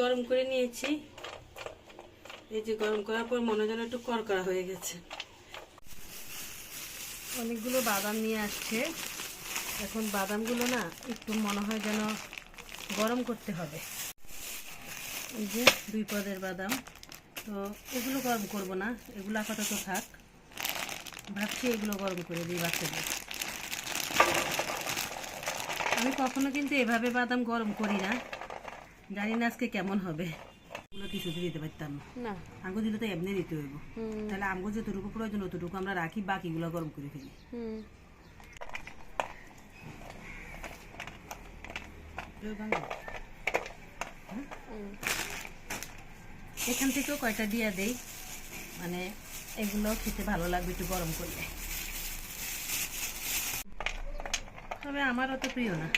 গরম করে নিয়েছি। এই যে গরম করার পর মনে যেন একটু করকরা হয়ে গেছে। অনেকগুলো বাদাম নিয়ে আসছে। এখন বাদামগুলো না একটু মনে হয় যেন গরম করতে হবে। এই যে দুই পদের বাদাম। তো এগুলো গরম করব না, এগুলো আপাতত থাক। ভাবছি এগুলো গরম করে দিই বাচ্চাদের। আমি কখনো কিন্তু এভাবে বাদাম গরম করি না। জানি না আজকে কেমন হবে। এগুলো কিছুতে দিতে পারতাম। না। না আঙ্গু দিলে তো এমনি দিতে হইব। তাহলে আঙ্গু যতটুকু প্রয়োজন অতটুকু আমরা রাখি বাকিগুলো গরম করে ফেলি। হুম। হুম। এখান থেকেও কয়টা দিয়ে দেই। মানে এগুলো খেতে ভালো লাগবে একটু গরম করলে। তবে আমার অত প্রিয় না।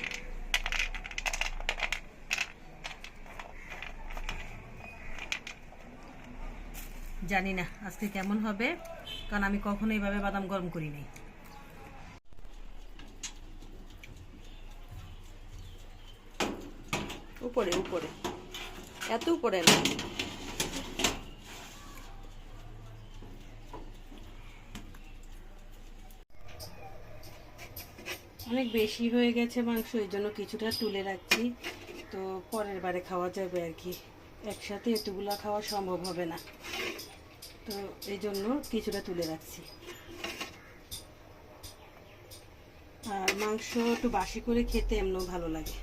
জানি না আজকে কেমন হবে কারণ আমি কখনো এইভাবে বাদাম গরম করি নাই। উপরে উপরে। এত উপরে না। অনেক বেশি হয়ে গেছে মাংস এই জন্য কিছুটা তুলে রাখছি। তো পরের বারে খাওয়া যাবে আর কি। একসাথে এতগুলো খাওয়া সম্ভব হবে না। তো এই জন্য কিছুটা তুলে রাখছি। আর মাংস একটু বাসি করে খেতে এমনও ভালো লাগে।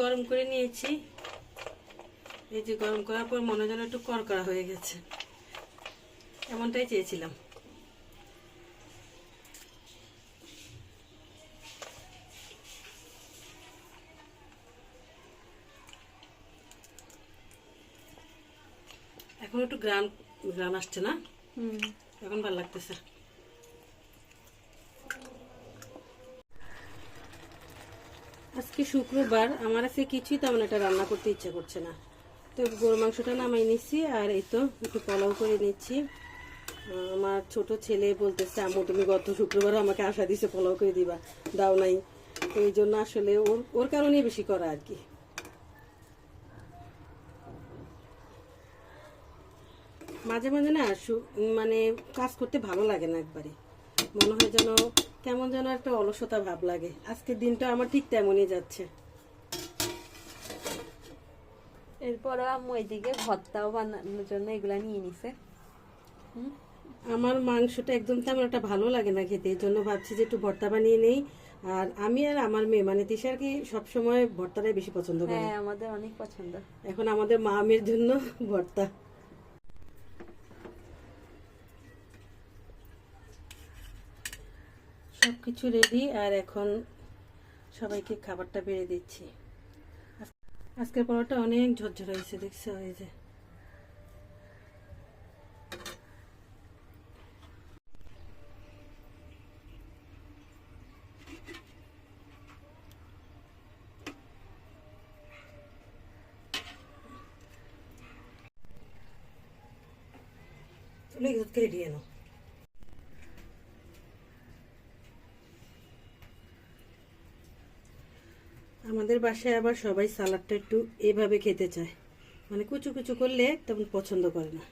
গরম করে নিয়েছি। এই যে গরম করার পর মনে যেন একটু করকরা হয়ে গেছে। এমনটাই চেয়েছিলাম। এখন একটু গ্রাম গ্রাম আসছে না? হুম। এখন ভালো লাগতেছে। আজকে শুক্রবার, আমার আজকে কিছুই তেমন একটা রান্না করতে ইচ্ছা করছে না। তো গরু মাংসটা নামাই নিচ্ছি আর এই তো একটু পোলাও করে নিচ্ছি। আমার ছোট ছেলে বলতেছে, আম্মু, তুমি গত শুক্রবার আমাকে আশা দিছে পোলাও করে দিবা, দাও নাই। তো এই জন্য আসলে ওর ওর কারণেই বেশি করা আর কি। মাঝে মাঝে না মানে কাজ করতে ভালো লাগে না একবারে। মনে হয় যেন কেমন যেন একটা অলসতা ভাব লাগে। আজকের দিনটা আমার ঠিক তেমনই যাচ্ছে। এরপরে আম্মু এদিকে ভর্তাও বানানোর জন্য এগুলা নিয়ে নিছে। আমার মাংসটা একদম তেমন একটা ভালো লাগে না খেতে এই জন্য ভাবছি যে একটু ভর্তা বানিয়ে নেই। আর আমি আর আমার মেয়ে মানে তিশার কি সবসময় ভর্তাটাই বেশি পছন্দ করে? হ্যাঁ আমাদের অনেক পছন্দ। এখন আমাদের মা মেয়ের জন্য ভর্তা। সব কিছু রেডি আর এখন সবাইকে খাবারটা বেড়ে দিচ্ছি। আজকের পরোটা অনেক ঝরঝর হয়েছে, দেখছ? এই যে। তুমি রেডি এনো আমাদের বাসায় আবার সবাই সালাডটা একটু এভাবে খেতে চায়। মানে কুচু কুচু করলে তেমন পছন্দ করে না।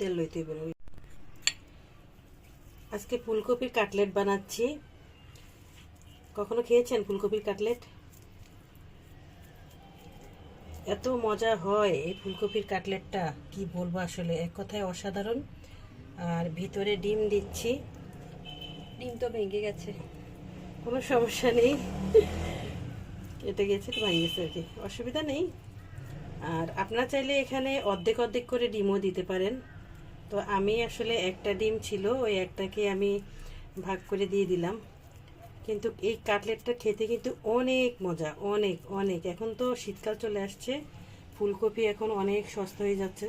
তেল লইতে আজকে ফুলকপির কাটলেট বানাচ্ছি। কখনো খেয়েছেন ফুলকপির কাটলেট? এত মজা হয় এই ফুলকপির কাটলেটটা, কি বলব আসলে? এক কথায় অসাধারণ। আর ভিতরে ডিম দিচ্ছি। ডিম তো ভেঙে গেছে। কোনো সমস্যা নেই। কেটে গেছে, তো ভেঙে গেছে আর কি। অসুবিধা নেই। আর আপনারা চাইলে এখানে অর্ধেক অর্ধেক করে ডিমও দিতে পারেন। তো আমি আসলে একটা ডিম ছিল, ওই একটাকে আমি ভাগ করে দিয়ে দিলাম। কিন্তু এই কাটলেটটা খেতে কিন্তু অনেক মজা অনেক অনেক। এখন তো শীতকাল চলে আসছে ফুলকপি এখন অনেক সস্তা হয়ে যাচ্ছে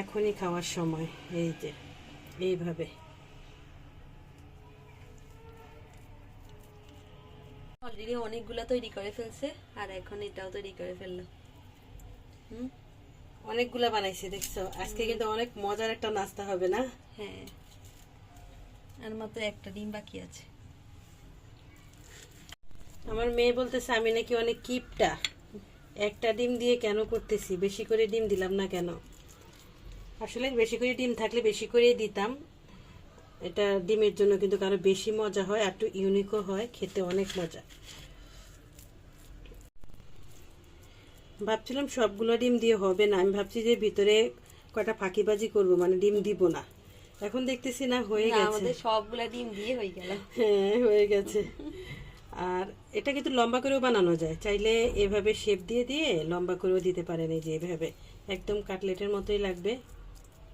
এখনই খাওয়ার সময় এই যে এইভাবে। অলরেডি অনেকগুলো তৈরি করে ফেলছে আর এখন এটাও তৈরি করে ফেললাম হুম? অনেকগুলা বানাইছি দেখছ? আজকে কিন্তু অনেক মজার একটা নাস্তা হবে না? হ্যাঁ। আর মাত্র একটা ডিম বাকি আছে। আমার মেয়ে বলতেছে আমি নাকি অনেক কিপটা। একটা ডিম দিয়ে কেন করতেছি? বেশি করে ডিম দিলাম না কেন? আসলে বেশি করে ডিম থাকলে বেশি করেই দিতাম। এটা ডিমের জন্য কিন্তু কারও বেশি মজা হয় আর একটু ইউনিকও হয় খেতে অনেক মজা। ভাবছিলাম সবগুলো ডিম দিয়ে হবে না আমি ভাবছি যে ভিতরে কয়টা ফাঁকিবাজি করব মানে ডিম দিব না। এখন দেখতেছি না হয়ে গেছে। আমাদের সবগুলা ডিম দিয়ে হয়ে গেল। হ্যাঁ হয়ে গেছে। আর এটা কিন্তু লম্বা করেও বানানো যায়। চাইলে এভাবে শেপ দিয়ে দিয়ে লম্বা করেও দিতে পারেন এই যে এভাবে। একদম কাটলেটের মতোই লাগবে।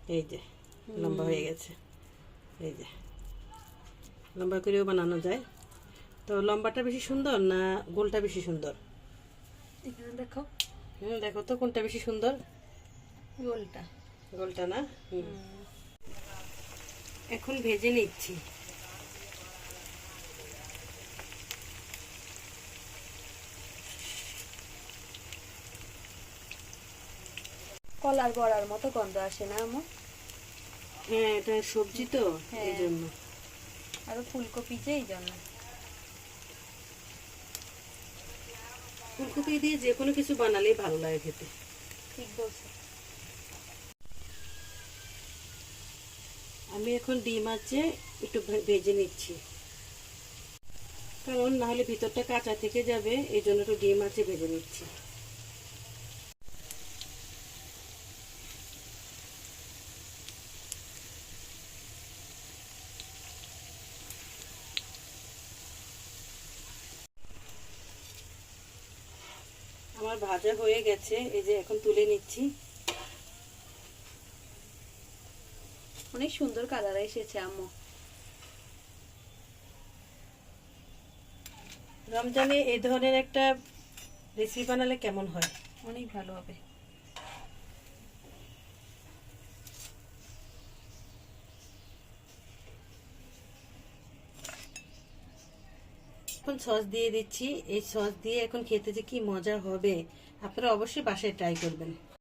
এই যে লম্বা হয়ে গেছে। এই যে লম্বা করেও বানানো যায়। তো লম্বাটা বেশি সুন্দর না গোলটা বেশি সুন্দর? দেখো। হুম দেখো তো কোনটা বেশি সুন্দর? গোলটা। গোলটা না? হুম। এখন ভেজে নিচ্ছি। কলার বড়ার মতো গন্ধ আসে না আমার হ্যাঁ এটা সবজি তো হ্যাঁ। এই জন্য আর ফুলকপি যে এই জন্য। ফুলকপি দিয়ে যে কোনো কিছু বানালেই ভালো লাগে খেতে। ঠিক বলছো। আমি এখন ডিম আছে একটু ভেজে নিচ্ছি। কারণ নাহলে ভিতরটা কাঁচা থেকে যাবে এই জন্য একটু ডিম আছে ভেজে নিচ্ছি। আমার ভাজা হয়ে গেছে এই যে এখন তুলে নিচ্ছি। অনেক সুন্দর কালার এসেছে আম্মু। রমজানে এই ধরনের একটা রেসিপি বানালে কেমন হয়? অনেক ভালো হবে। এখন সস দিয়ে দিচ্ছি। এই সস দিয়ে এখন খেতে যে কি মজা হবে, আপনারা অবশ্যই বাসায় ট্রাই করবেন।